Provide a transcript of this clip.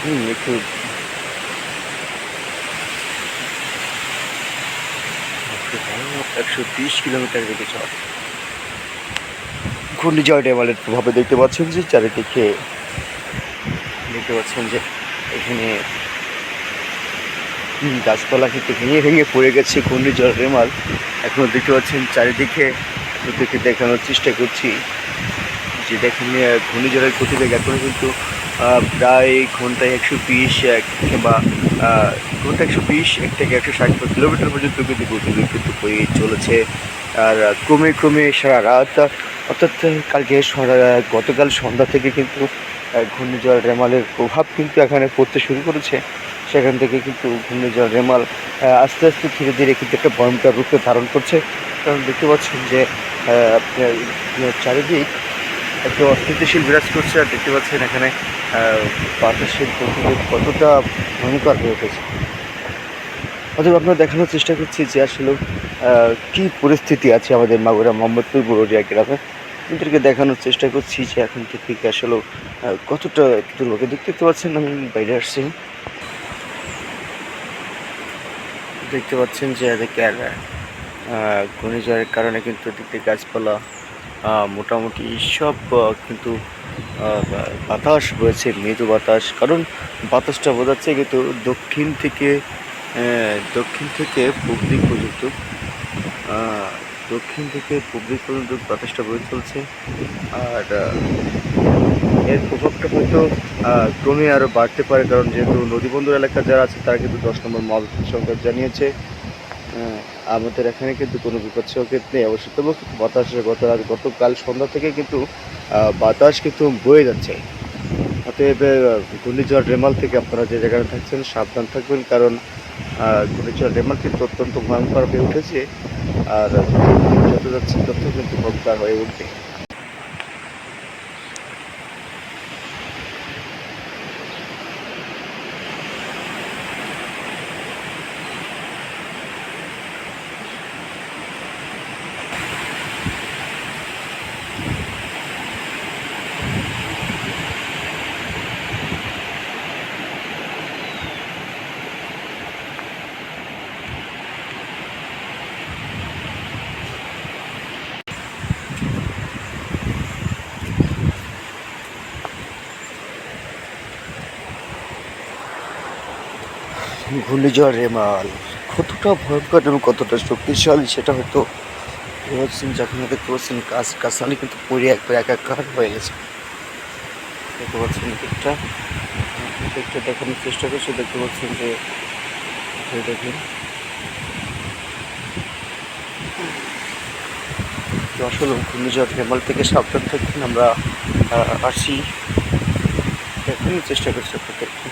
হুম একটু একশো তিরিশ কিলোমিটার বেগে চলে। ঘূর্ণিঝড় ডেমালের প্রভাবে দেখতে পাচ্ছেন যে চারিদিকে দেখতে পাচ্ছেন যে এখানে গাছপালা কিন্তু ভেঙে ভেঙে পড়ে গেছে ঘূর্ণিঝড় রেমাল এখনও দেখতে পাচ্ছেন চারিদিকে আপনাদেরকে দেখানোর চেষ্টা করছি যে দেখেন ঘূর্ণিঝড়ের গতিবেগ এখনও কিন্তু প্রায় ঘন্টায় একশো বিশ কিংবা ঘণ্টা একশো বিশ এক থেকে একশো ষাট কিলোমিটার পর্যন্ত কিন্তু গতিবেগ কিন্তু বয়ে চলেছে। আর ক্রমে ক্রমে সারা রাত, অর্থাৎ কালকে গতকাল সন্ধ্যা থেকে কিন্তু ঘূর্ণিঝড় রেমালের প্রভাব কিন্তু এখানে পড়তে শুরু করেছে। সেখান থেকে কিন্তু ঘূর্ণিঝড় রেমাল আস্তে আস্তে ধীরে ধীরে কিন্তু একটা ভয়ঙ্কর রূপে ধারণ করছে। কারণ দেখতে পাচ্ছেন যে চারিদিক একটু অস্থিতিশীল বিরাজ করছে আর দেখতে পাচ্ছেন এখানে বাতাসের গতিবেগ কতটা ভয়ঙ্কর হয়ে উঠেছে। অথবা আপনারা দেখানোর চেষ্টা করছি যে আসলে কি পরিস্থিতি আছে আমাদের মাগুরা মোহাম্মদপুর বড়িয়া গ্রামে। আপনাদেরকে দেখানোর চেষ্টা করছি যে এখন থেকে আসলে কতটা দুর্ভোগে। দেখতে পাচ্ছেন আমি বাইরে আসছি। দেখতে পাচ্ছেন যে এদিকে আর ঘূর্ণিঝড়ের কারণে কিন্তু এদিকে গাছপালা আহ, মোটামুটি সব কিন্তু বাতাস বয়েছে মৃদু বাতাস। কারণ বাতাসটা বোঝাচ্ছে কিন্তু দক্ষিণ থেকে দক্ষিণ থেকে পূব দিক পর্যন্ত দক্ষিণ থেকে পূব দিক পর্যন্ত বাতাসটা বয়ে চলছে। আর এর প্রভাবটা হয়তো ক্রমে আরও বাড়তে পারে, কারণ যেহেতু নদীবন্দর এলাকা যারা আছে, তারা কিন্তু দশ নম্বর মহাবিপদ সংবাদ জানিয়েছে। আমাদের এখানে কিন্তু কোনো বিপদ সংকেত নেই। অবশ্য তবু বাতাসের গত রাত গতকাল সন্ধ্যা থেকে কিন্তু বাতাস কিন্তু বয়ে যাচ্ছে। অতএব ঘূর্ণিঝড় রেমাল থেকে আপনারা যে জায়গায় থাকছেন, সাবধান থাকবেন। কারণ ঘূর্ণিঝড় রেমাল কিন্তু অত্যন্ত ভয়ঙ্কর হয়ে উঠেছে। আর যত যাচ্ছে, তত কিন্তু ভয়ঙ্কর হয়ে উঠবে। ঘূর্ণিঝড় রেমাল কতটা ভয়ঙ্কর এবং কতটা শক্তিশালী সেটা হয়তো হচ্ছেন যখন দেখতে পাচ্ছেন গাছ গাছালি কিন্তু পড়ে একবার একাকার হয়ে গেছে। দেখতে পাচ্ছেন দিকটা দিকটা দেখানোর চেষ্টা করছি, দেখতে পাচ্ছেন যে দেখুন। আসলে ঘূর্ণিঝড় রেমাল থেকে সাবধান থাকবেন, আমরা আসি। দেখানোর চেষ্টা করছি আপনাদেরকে।